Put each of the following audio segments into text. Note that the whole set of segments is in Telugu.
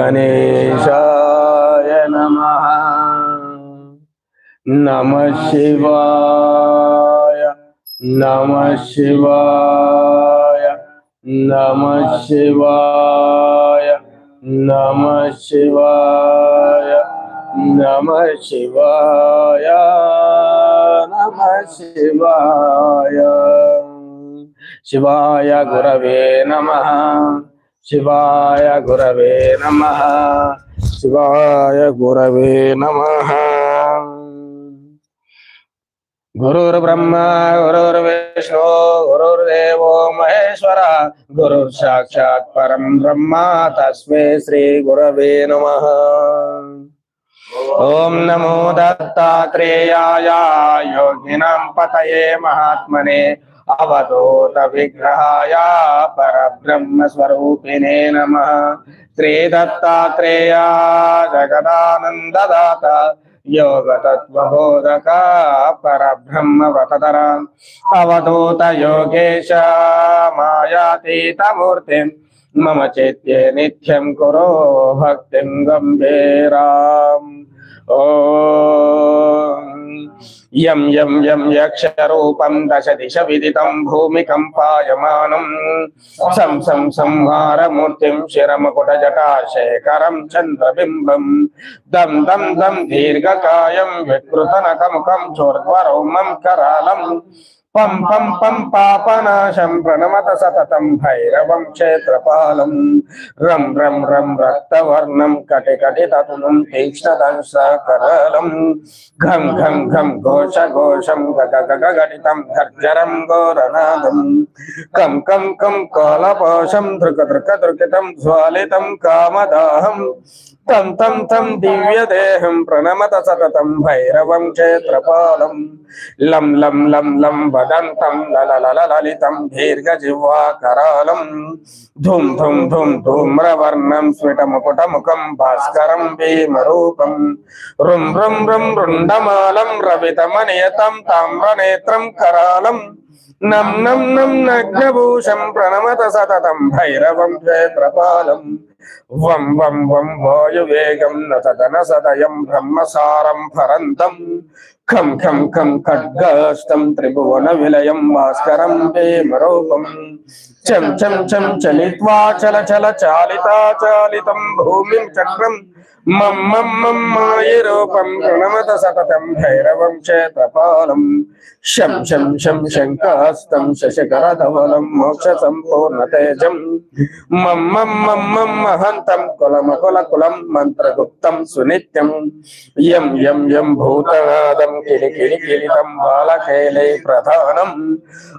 श्रीगणेशाय नमः। नमः शिवाय। नमः शिवाय। नमः शिवाय। नमः शिवाय। नमः शिवाय। नमः शिवाय। शिवाय गुरवे नमः। శివాయ గురవే నమ. శివాయ గురవే నమ. గురుర్ బ్రహ్మ గురుర్ విష్ణు గురుర్దేవో మహేశ్వర గురు సాక్షాత్ పరం బ్రహ్మ తస్మే శ్రీ గురవే నమ. ఓం నమో దత్తాత్రేయాయ యోగినం పతయే మహాత్మనే पतये महात्मने अवधूत विग्रहाय परब्रह्मस्वरूपिणे नमः श्रीदत्तात्रेय जगदानन्ददाता योगतत्त्वबोधक परब्रह्मवततर अवधूत योगेश मायातीतमूर्तिम् मम चेत्ये नित्यं कुरो भक्तिं गम्भीराम् యం యం యం యక్షరూపం దశ దిశ విదితం భూమికంపాయమానం సం సం సంహారమూర్తిం శిరమకుట జటాశేఖరం చంద్రబింబం దం దం దం దీర్ఘకాయం వికృతనకముఖం చోర్ధ్వరౌమం కరాళం పం పం పం పాపనాశం ప్రణమత సతతం భైరవం క్షేత్రపాలం. రం రం రం రక్తవర్ణం కటి కటి తతులం తీక్ష్ణదంశకరలం ఘం ఘం ఘం ఘోష ఘోషం గగ గగ గటితం గర్జరం ఘోరనాదం. కం కం కం కాలపాశం దృక దృక దృకితం జ్వాలితం కామదాహం. తం తం తం దివ్యదేహం ప్రణమత సతతం భైరవం క్షేత్రపాలం. లం లం లం లం వదంతం లలలలితం దీర్ఘజిహ్వాకరాలం ధుం ధుం ధుం ధూమ్రవర్ణం స్ఫుటముకుటముఖం భాస్కరం భీమరూపం రుం రుం రుం రుండమాలం రవితమనియతం తామ్రనేత్రం కరాలం నం నం నం నగ్నభూషం ప్రణమత సతతం భైరవం జయ ప్రపాలం వం వం వం వాయువేగం నతదన సదయం బ్రహ్మసారం ఫరంతం. ఖం ఖం ఖం ఖడ్గాష్టం త్రిభువన విలయం భాస్కరం భీమరూపం. చం చం చం చలిత్వా చల చల చాలితా చాలితం భూమిం చక్రం మం మం రూపం ప్రణమత సతతం భైరవం క్షేత్రపాలం శం శం శం శంకాస్తం శశకరధవలం మోక్ష సంపూర్ణ తేజం మం మం మహంతం కులమకుల కులం మంత్రగుప్తం సునిత్యం యం యం యం భూతనాదం కిలి కిలి కిలితం బాలకేలే ప్రధానం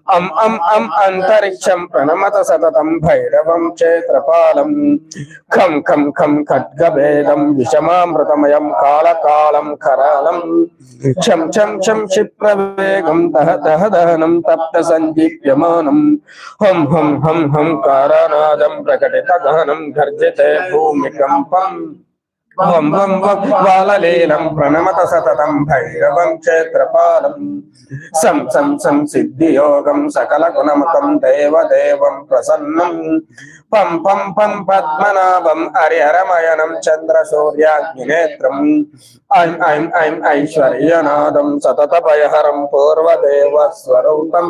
అం అం అం అంతరిక్షం ప్రణమత సతతం భైరవం క్షేత్రపాలం ఖం ఖం ఖం ఖడ్గభేదం విషమామృతమయం కాళకాళం కరాళం. క్షం క్షం క్షం క్షిప్రవేగం తహ తహ దహనం తప్త సందీప్యమానం హం హం హం హం కారనాదం ప్రకటిత గహనం గర్జితే భూమికంపం వం వం వం ప్రణమత సతతం భైరవం క్షేత్రపాలం సం సం సం సిద్ధియోగం సకల గుణముఖం దేవదేవం ప్రసన్నం. పం పం పం పద్మనాభం హరిహరమయనం చంద్ర సూర్యాగ్నినేత్రం. ఐం ఐం ఐం ఐశ్వర్యనాదం సతత భయహరం పూర్వదేవ స్వరూపం.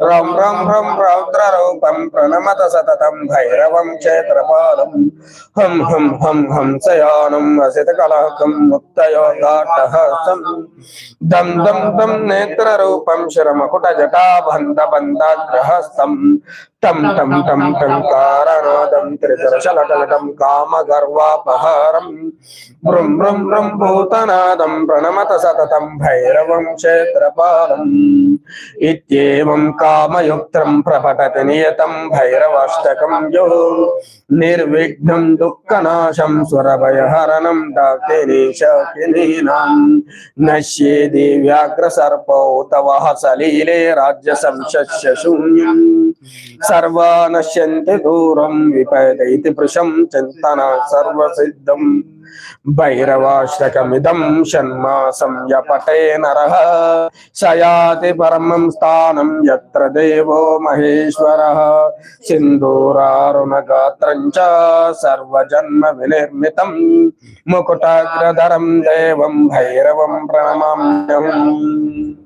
రం రం రం రౌద్ర రూపం ప్రణమత సతతం భైరవం క్షేత్రపాలం హం హం హం హంసయానం అసిత కలకం ముక్తయోగాటహసం దం దం దం నేత్రరూపం శరమకుట జటాబంధ బంధాగ్రహస్తం तम तम तम तं तं कारणोदं काम गर्वापहारम ब्रम ब्रम ब्रम भूतनादम प्रणमत सततं भैरवं क्षेत्रपालम् इत्येवं कामयुक्त्रं प्रपठति नियतं भैरवाष्टकं यो. निर्विघ्नं दुःखनाशं सुरभयहरणं दाक्तिरीशकिनीनां नश्ये दिव्याग्रसर्पौ तव सलीले राज्यसंशस्य शून्यम्. సర్వా నశ్యంతి దూరం విపైతైతి పృషం చింతన సర్వసిద్ధం. భైరవాశ్రకమిదం షణ్మాసం యపటే నరః. శయాతి పరమం స్థానం యత్ర దేవో మహేశ్వరः. సింధూరారుణగాత్రం చ సర్వజన్మ వినిర్మితం. ముకుటాగ్రధరం దేవం భైరవం ప్రణమామ్యహం.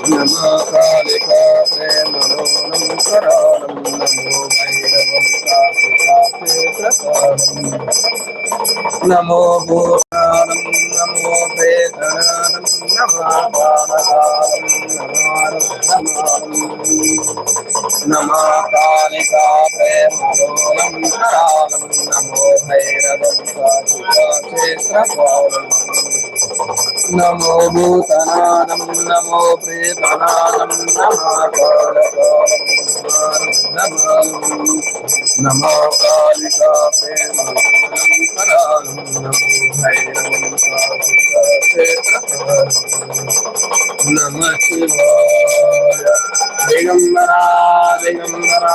నమో కాళికా ప్రేమలోలం నమో భైరవం నమో భూతానం నమో నమో భైరవం క్షేత్రపాలం నమో నమో ప్రేతనానం నమో కాళకాలం నమారుద్ధమానం నమో కాళికా ప్రేమలోలం కరాళం నమో భైరవం కాశికా క్షేత్రపాలం నమ శివాయ దిగంబరా దిగంబరా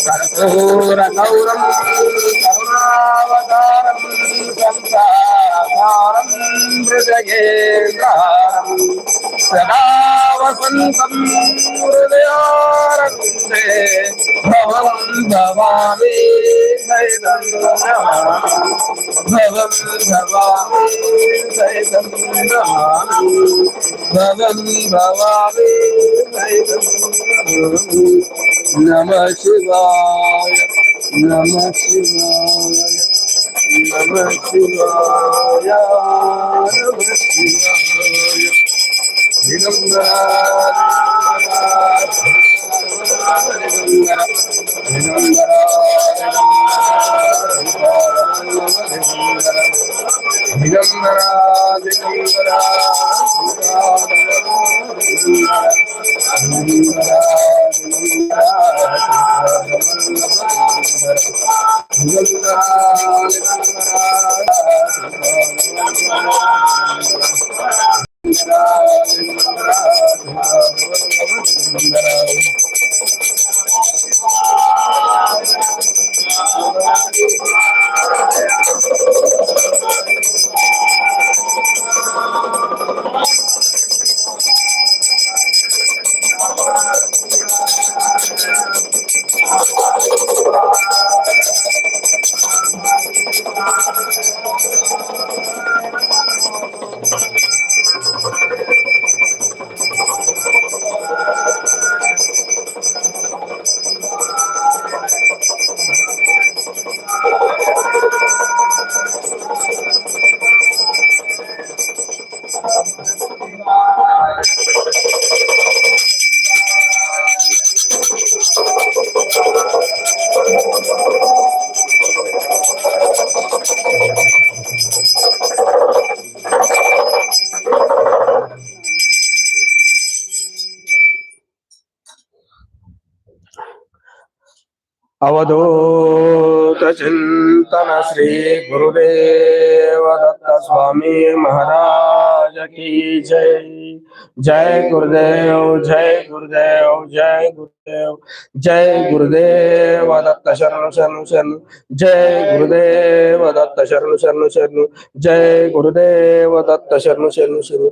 कर्पूरगौरं करुणावतारं संसारं मृदयेन्द्रारं सदा वसन्तं हृदयारन्दे भवं भवामि सैतं नमामि भवं भवामि सैतं नमामि भवं भवामि सैतं नमामि భవామి సైతం నమ శివాయ నమ శివాయ నమ శివాయ నమ శివాయ దిగంబరా अवधूतचिन्तन श्रीगुरुदेव दत्तस्वामी महाराज की जय। जय गुरुदेव जय गुरुदेव जय गुरुदेव जय गुरुदेव दत्त शरण शरण शरण, जय गुरुदेव दत्त शरण शरण शरण, जय गुरुदेव दत्त शरण शरण शरण।